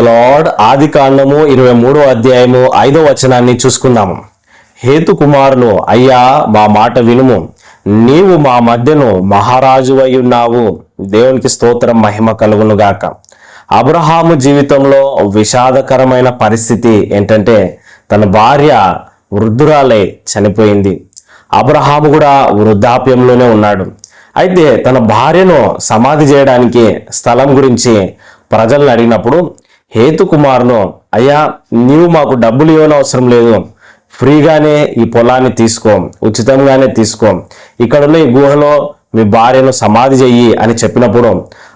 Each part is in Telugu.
లార్డ్ ఆది కాండము ఇరవై మూడో అధ్యాయము ఐదో వచనాన్ని చూసుకుందాము. హేతు కుమారులు అయ్యా మా మాట వినుము. నీవు మా మధ్యను మహారాజు అయి ఉన్నావు. దేవునికి స్తోత్రం మహిమ కలుగును గాక. అబ్రహాము జీవితంలో విషాదకరమైన పరిస్థితి ఏంటంటే తన భార్య వృద్ధురాలై చనిపోయింది. అబ్రహాము కూడా వృద్ధాప్యంలోనే ఉన్నాడు. అయితే తన భార్యను సమాధి చేయడానికి స్థలం గురించి ప్రజలను అడిగినప్పుడు హేతు కుమారును అయ్యా నీవు మాకు డబ్బులు ఇవ్వని అవసరం లేదు. ఫ్రీగానే ఈ పొలాన్ని తీసుకో. ఉచితంగానే తీసుకో. ఇక్కడున్న ఈ గుహలో మీ భార్యను సమాధి చెయ్యి అని చెప్పినప్పుడు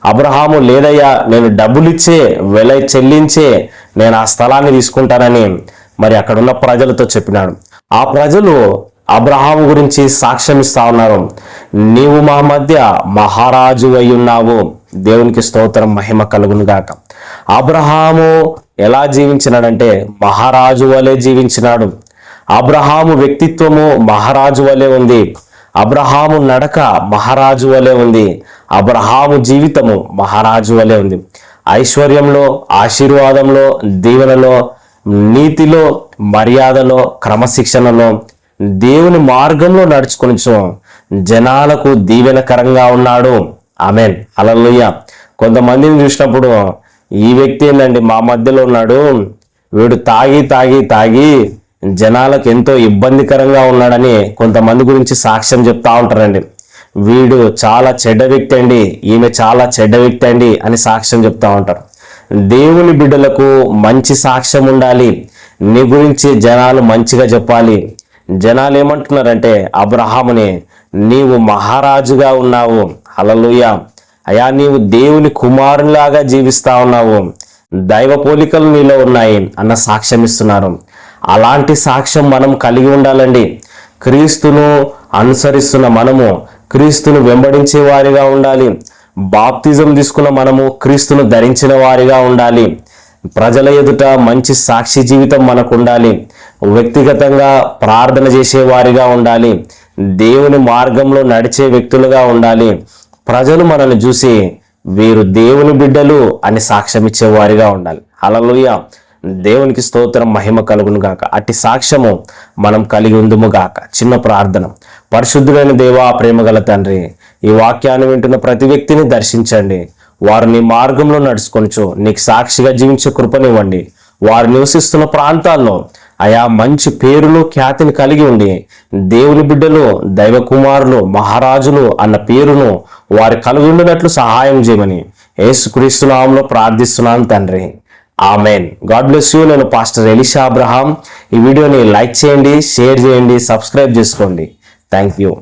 అబ్రహాము లేదయ్యా నేను డబ్బులిచ్చే వెల చెల్లించే నేను ఆ స్థలాన్ని తీసుకుంటానని మరి అక్కడున్న ప్రజలతో చెప్పినాడు. ఆ ప్రజలు అబ్రహాము గురించి సాక్ష్యం ఇస్తా ఉన్నారు. నీవు మా మధ్య మహారాజు అయి ఉన్నావు. దేవునికి స్తోత్రం మహిమ కలుగునుగాక. అబ్రహాము ఎలా జీవించినాడంటే మహారాజు వలె జీవించినాడు. అబ్రహాము వ్యక్తిత్వము మహారాజు వలె ఉంది. అబ్రహాము నడక మహారాజు వలె ఉంది. అబ్రహాము జీవితము మహారాజు వలె ఉంది. ఐశ్వర్యంలో ఆశీర్వాదంలో దీవెనలో నీతిలో మర్యాదలో క్రమశిక్షణలో దేవుని మార్గంలో నడుచుకొని జనాలకు దీవెనకరంగా ఉన్నాడు. ఆమెన్. అలలుయ్య కొంతమందిని చూసినప్పుడు ఈ వ్యక్తి ఏంటండి మా మధ్యలో ఉన్నాడు. వీడు తాగి తాగి తాగి జనాలకు ఎంతో ఇబ్బందికరంగా ఉన్నాడని కొంతమంది గురించి సాక్ష్యం చెప్తా ఉంటారండి. వీడు చాలా చెడ్డ వ్యక్తి అండి. ఈమె చాలా చెడ్డ వ్యక్తి అండి అని సాక్ష్యం చెప్తా ఉంటారు. దేవుని బిడ్డలకు మంచి సాక్ష్యం ఉండాలి. నీ గురించి జనాలు మంచిగా చెప్పాలి. జనాలు ఏమంటున్నారంటే అబ్రహాముని నీవు మహారాజుగా ఉన్నావు. అలలుయ అయా నీవు దేవుని కుమారునిలాగా జీవిస్తా ఉన్నావు. దైవ పోలికలు నీలో ఉన్నాయి అన్న సాక్ష్యం ఇస్తున్నారు. అలాంటి సాక్ష్యం మనం కలిగి ఉండాలండి. క్రీస్తును అనుసరిస్తున్న మనము క్రీస్తును వెంబడించే వారిగా ఉండాలి. బాప్తిజం తీసుకున్న మనము క్రీస్తును ధరించిన వారిగా ఉండాలి. ప్రజల ఎదుట మంచి సాక్షి జీవితం మనకు ఉండాలి వ్యక్తిగతంగా ప్రార్థన చేసే వారిగా ఉండాలి. దేవుని మార్గంలో నడిచే వ్యక్తులుగా ఉండాలి. ప్రజలు మనల్ని చూసి వీరు దేవుని బిడ్డలు అని సాక్ష్యం వారిగా ఉండాలి. అలలోయ దేవునికి స్తోత్రం మహిమ కలుగును గాక. అట్టి సాక్ష్యము మనం కలిగి ఉందుము గాక. చిన్న ప్రార్థన. పరిశుద్ధులైన దేవా ప్రేమగల తండ్రి ఈ వాక్యాన్ని వింటున్న ప్రతి వ్యక్తిని దర్శించండి. వారు నీ మార్గంలో నడుచుకొనిచు నీకు సాక్షిగా జీవించే కృపనివ్వండి. వారు నివసిస్తున్న ప్రాంతాల్లో ఆయా మంచి పేరులు ఖ్యాతిని కలిగి ఉండి దేవుని బిడ్డలు దైవ కుమారులు మహారాజులు అన్న పేరును వారి కలిగి ఉండినట్లు సహాయం చేయమని యేసుక్రీస్తునామంలో ప్రార్థిస్తున్నాను తండ్రి. ఆమెన్. God bless you. నేను పాస్టర్ ఎలిషా అబ్రహాం. ఈ వీడియోని లైక్ చేయండి షేర్ చేయండి సబ్స్క్రైబ్ చేసుకోండి. Thank you.